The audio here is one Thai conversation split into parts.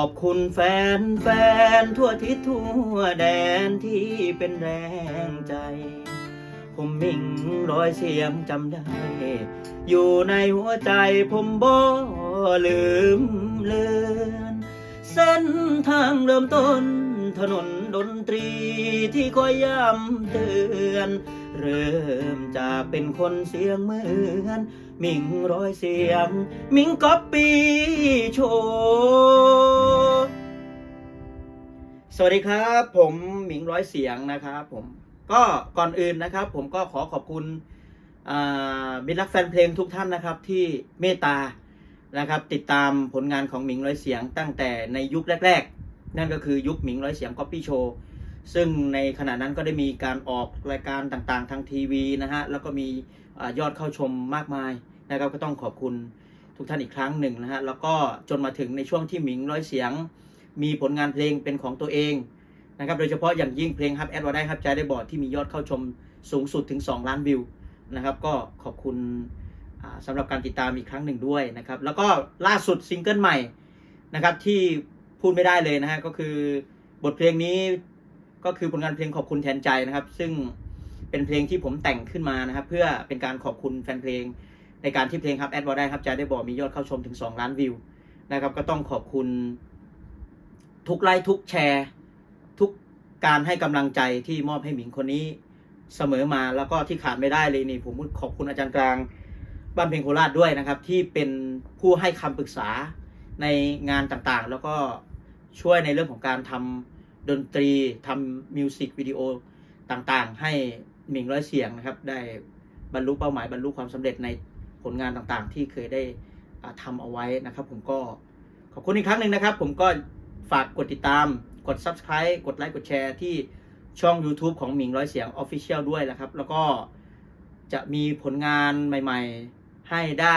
อบคุณแฟนแฟนทั่วทิศทั่วแดนที่เป็นแรงใจ ผมมิ่งร้อยเสียงจำได้ อยู่ในหัวใจผมบ่ลืมเลือน เส้นทางเริ่มต้นถนนดนตรีที่คอยย้ำเตือน เริ่มจากเป็นคนเสียงเหมือน มิงร้อยเสียง มิงก๊อปปี้โชว์ สวัสดีครับ ผมหมิงร้อยเสียงนะครับผมก็ก่อนอื่นนะครับ ผมก็ขอขอบคุณมิตรรักแฟนเพลงทุกท่านนะครับ ที่เมตตานะครับ ติดตามผลงานของหมิงร้อยเสียงตั้งแต่ในยุคแรก ๆ นั่นก็คือยุคหมิงร้อยเสียงก๊อปปี้โชว์ซึ่งในขณะนั้นก็ได้มีการออกรายการต่างๆ ทางทีวีนะฮะแล้วก็มีอยอดเข้าชมมากมายนะครับก็ต้องขอบคุณทุกท่านอีกครั้งหนึ่งนะฮะแล้วก็จนมาถึงในช่วงที่หมิงร้อยเสียง มีผลงานเพลงเป็นของตัวเองนะครับโดยเฉพาะอย่างยิ่งเพลงฮับแอดว่าได้ครับใจได้บอดที่มียอดเข้าชมสูงสุดถึง 2 ล้านวิวนะครับก็ขอบคุณอ่าสำหรับการติดตามอีกครั้งหนึ่งด้วยนะครับแล้วก็ล่าสุดซิงเกิลใหม่นะครับที่พูดไม่ได้เลยนะฮะก็คือบทเพลงนี้ก็คือผลงานเพลงขอบคุณแทนใจนะครับ ซึ่งเป็นเพลงที่ผมแต่งขึ้นมานะครับ เพื่อเป็นการขอบคุณแฟนเพลง ในการที่เพลงครับแอดบอได้ครับใจได้บอกมียอดเข้าชมถึง 2 ล้านวิวนะครับก็ต้องขอบคุณ ทุกไลค์ทุกแชร์ ทุกการให้กำลังใจที่มอบให้หมิงคนนี้เสมอมาแล้วก็ที่ขาดไม่ได้เลยนี่ผมขอบคุณอาจารย์กลางบ้านเพลงโคราชด้วยนะครับ ที่เป็นผู้ให้คำปรึกษาในงานต่างๆ แล้วก็ช่วยในเรื่องของการทำดนตรีทำมิวสิกวิดีโอต่างๆ ให้หมิงร้อยเสียงนะครับ ได้บรรลุเป้าหมายบรรลุความสำเร็จในผลงานต่างๆ ที่เคยได้อ่าทำเอาไว้นะครับ ผมก็ขอบคุณอีกครั้งหนึ่งนะครับ ผมก็ ฝากกดติดตาม กด Subscribe กดไลค์ กดแชร์ที่ช่อง YouTube ของหมิงร้อยเสียง Official ด้วยนะครับ แล้วก็จะมีผลงานใหม่ ๆ ให้ได้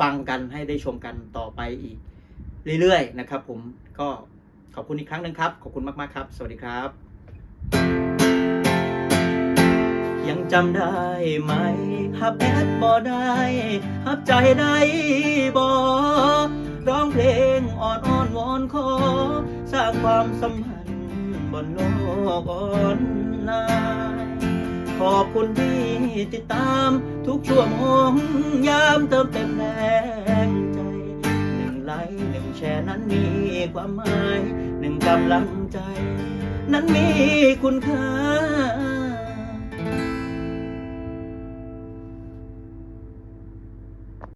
ฟังกันให้ได้ชมกันต่อไปอีก เรื่อย ๆ นะครับผมก็ขอบคุณอีกครั้งหนึ่งครับ ขอบคุณมาก ๆ ครับ สวัสดีครับ ยังจำได้ไหมฮับแอดบ่ได้ฮับใจได้บ่ ความสัมพันธ์บนโลกออนไลน์ขอบคุณที่ติดตามทุกชั่วโมงยามเติมเต็มแรงใจหนึ่งไลค์หนึ่งแชร์นั้นมีความหมายหนึ่งกำลังใจ นั้นมีคุณค่า